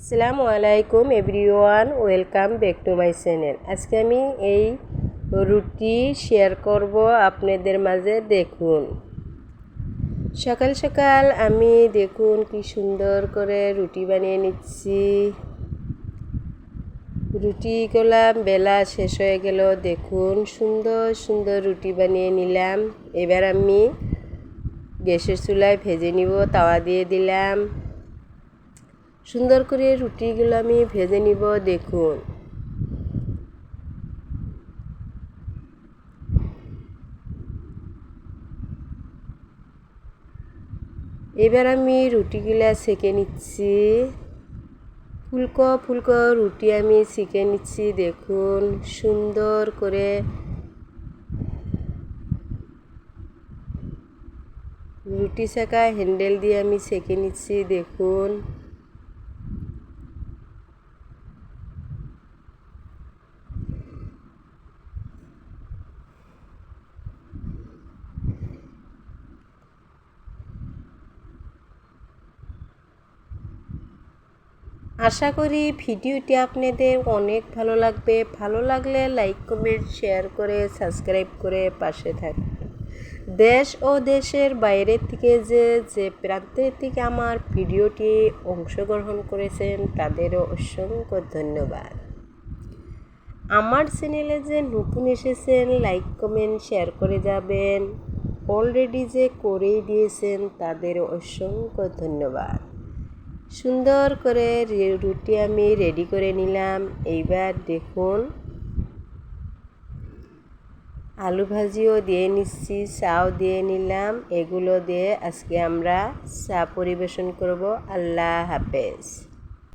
আসসালামু আলাইকুম everyone, welcome back to my channel. আজকে আমি এই রুটি শেয়ার করব আপনাদের মাঝে, দেখুন। সকাল সকাল আমি দেখুন কি সুন্দর করে রুটি বানিয়ে নিচ্ছি। রুটি করলাম বেলা শেষ হয়ে গেল, দেখুন, সুন্দর সুন্দর রুটি বানিয়ে নিলাম। এবার আমি গ্যাসের চুলায় ভেজে নিব, তাওয়া দিয়ে দিলাম। সুন্দর করে রুটিগুলো আমি ভেজে নিব, দেখুন। এবার আমি রুটিগুলা সেকে নিচ্ছি। ফুলকো ফুলকো রুটি আমি সেকে নিচ্ছি, দেখুন, সুন্দর করে। রুটি সেকা হ্যান্ডেল দিয়ে আমি সেকে নিচ্ছি, দেখুন। আশা করি ভিডিওটি আপনাদের অনেক ভালো লাগবে। ভালো লাগলে লাইক কমেন্ট শেয়ার করে সাবস্ক্রাইব করে পাশে থাকবে দেশ ও দেশের বাইরের থেকে যে যে প্রান্তের থেকে আমার ভিডিওটি অংশগ্রহণ করেছেন, তাদেরও অসংখ্য ধন্যবাদ। আমার চ্যানেলে যে নতুন এসেছেন লাইক কমেন্ট শেয়ার করে যাবেন অলরেডি যে করেই দিয়েছেন, তাদেরও অসংখ্য ধন্যবাদ। সুন্দর করে রুটি আমি রেডি করে নিলাম। এইবার দেখুন, আলু ভাজিও দিয়ে নিচ্ছি, চাও দিয়ে নিলাম। এগুলো দিয়ে আজকে আমরা চা পরিবেশন করব। আল্লাহ হাফেজ।